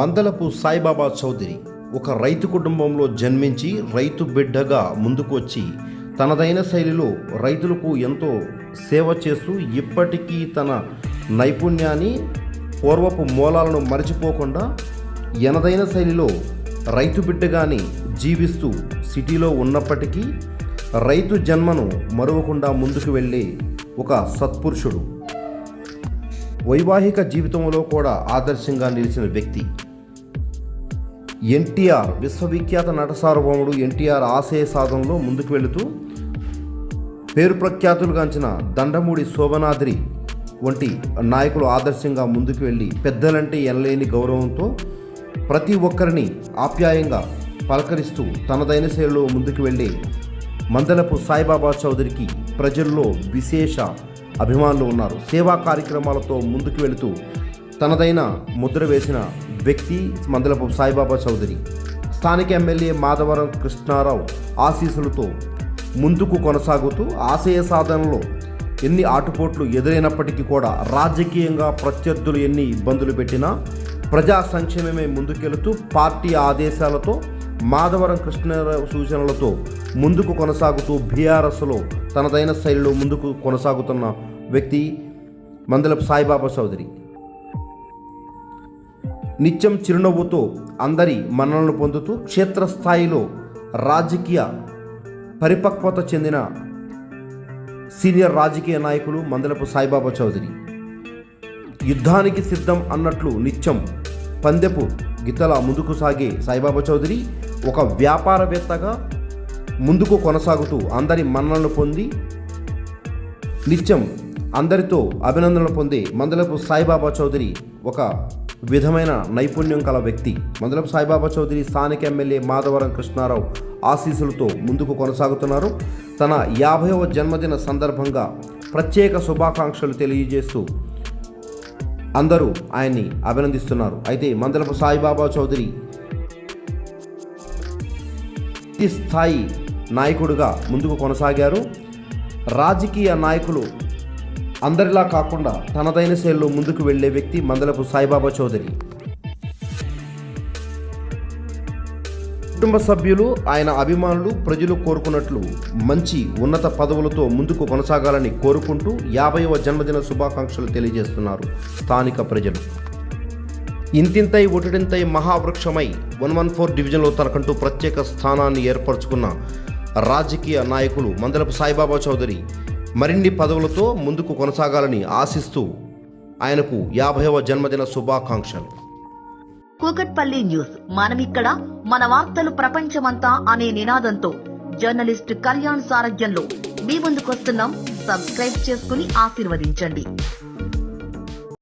మందలపు సాయిబాబా చౌదరి ఒక రైతు కుటుంబంలో జన్మించి రైతు బిడ్డగా ముందుకొచ్చి తనదైన శైలిలో రైతులకు ఎంతో సేవ చేస్తూ ఇప్పటికీ తన నైపుణ్యాన్ని పూర్వపు మూలాలను మరచిపోకుండా ఎనదైన శైలిలో రైతు బిడ్డగాని జీవిస్తూ సిటీలో ఉన్నప్పటికీ రైతు జన్మను మరువకుండా ముందుకు వెళ్ళే ఒక సత్పురుషుడు. వైవాహిక జీవితంలో కూడా ఆదర్శంగా నిలిచిన వ్యక్తి. ఎన్టీఆర్ విశ్వవిఖ్యాత నట సార్వభౌముడు ఎన్టీఆర్ ఆశయ సాధనలో ముందుకు వెళుతూ పేరు ప్రఖ్యాతులుగాంచిన దండమూడి శోభనాద్రి వంటి నాయకులు ఆదర్శంగా ముందుకు వెళ్ళి పెద్దలంటే ఎనలేని గౌరవంతో ప్రతి ఒక్కరిని ఆప్యాయంగా పలకరిస్తూ తనదైన శైలిలో ముందుకు వెళ్ళే మందలపు సాయిబాబా చౌదరికి ప్రజల్లో విశేష అభిమానులు ఉన్నారు. సేవా కార్యక్రమాలతో ముందుకు వెళుతూ తనదైన ముద్ర వేసిన వ్యక్తి మందలపు సాయిబాబా చౌదరి. స్థానిక ఎమ్మెల్యే మాధవరం కృష్ణారావు ఆశీస్సులతో ముందుకు కొనసాగుతూ ఆశయ సాధనలో ఎన్ని ఆటుపోట్లు ఎదురైనప్పటికీ కూడా రాజకీయంగా ప్రత్యర్థులు ఎన్ని ఇబ్బందులు పెట్టినా ప్రజా సంక్షేమమే ముందుకెళుతూ పార్టీ ఆదేశాలతో మాధవరం కృష్ణారావు సూచనలతో ముందుకు కొనసాగుతూ బీఆర్ఎస్లో తనదైన శైలిలో ముందుకు కొనసాగుతున్న వ్యక్తి మందలపు సాయిబాబా చౌదరి. నిత్యం చిరునవ్వుతో అందరి మన్ననలు పొందుతూ క్షేత్రస్థాయిలో రాజకీయ పరిపక్వత చెందిన సీనియర్ రాజకీయ నాయకులు మందలపు సాయిబాబా చౌదరి. యుద్ధానికి సిద్ధం అన్నట్లు నిత్యం పందెపు గితల ముందుకు సాగే సాయిబాబా చౌదరి ఒక వ్యాపారవేత్తగా ముందుకు కొనసాగుతూ అందరి మన్ననలు పొంది నిత్యం అందరితో అభినందనలు పొందే మందలపు సాయిబాబా చౌదరి ఒక విధమైన నైపుణ్యం కల వ్యక్తి. మందలపు సాయిబాబా చౌదరి స్థానిక ఎమ్మెల్యే మాధవరం కృష్ణారావు ఆశీస్సులతో ముందుకు కొనసాగుతున్నారు. తన యాభైవ జన్మదిన సందర్భంగా ప్రత్యేక శుభాకాంక్షలు తెలియజేస్తూ అందరూ ఆయన్ని అభినందిస్తున్నారు. అయితే మందలపు సాయిబాబా చౌదరి స్థాయి నాయకుడిగా ముందుకు కొనసాగారు. రాజకీయ నాయకులు అందరిలా కాకుండా తనదైన శైలిలో ముందుకు వెళ్ళే వ్యక్తి మందలపు సాయిబాబా చౌదరి. కుటుంబ సభ్యులు ఆయన అభిమానులు ప్రజలు కోరుకున్నట్లు మంచి ఉన్నత పదవులతో ముందుకు కొనసాగాలని కోరుకుంటూ యాభైవ జన్మదిన శుభాకాంక్షలు తెలియజేస్తున్నారు స్థానిక ప్రజలు. ఇంతింతై ఒటిడింతై మహావృక్షమై వన్ వన్ ఫోర్ డివిజన్లో తనకంటూ ప్రత్యేక స్థానాన్ని ఏర్పరచుకున్న రాజకీయ నాయకులు మందలపు సాయిబాబా చౌదరి మరిన్ని పదవులతో ముందుకు కొనసాగాలని ఆశిస్తూ ఆయనకు యాభైవ జన్మదిన శుభాకాంక్షలు. కూకట్పల్లి న్యూస్. మనమిక్కడ మన వార్తలు ప్రపంచమంతా అనే నినాదంతో జర్నలిస్ట్ కళ్యాణ్ సారథ్యంలో మీ ముందుకొస్తున్నాం. సబ్స్క్రైబ్ చేసుకుని ఆశీర్వదించండి.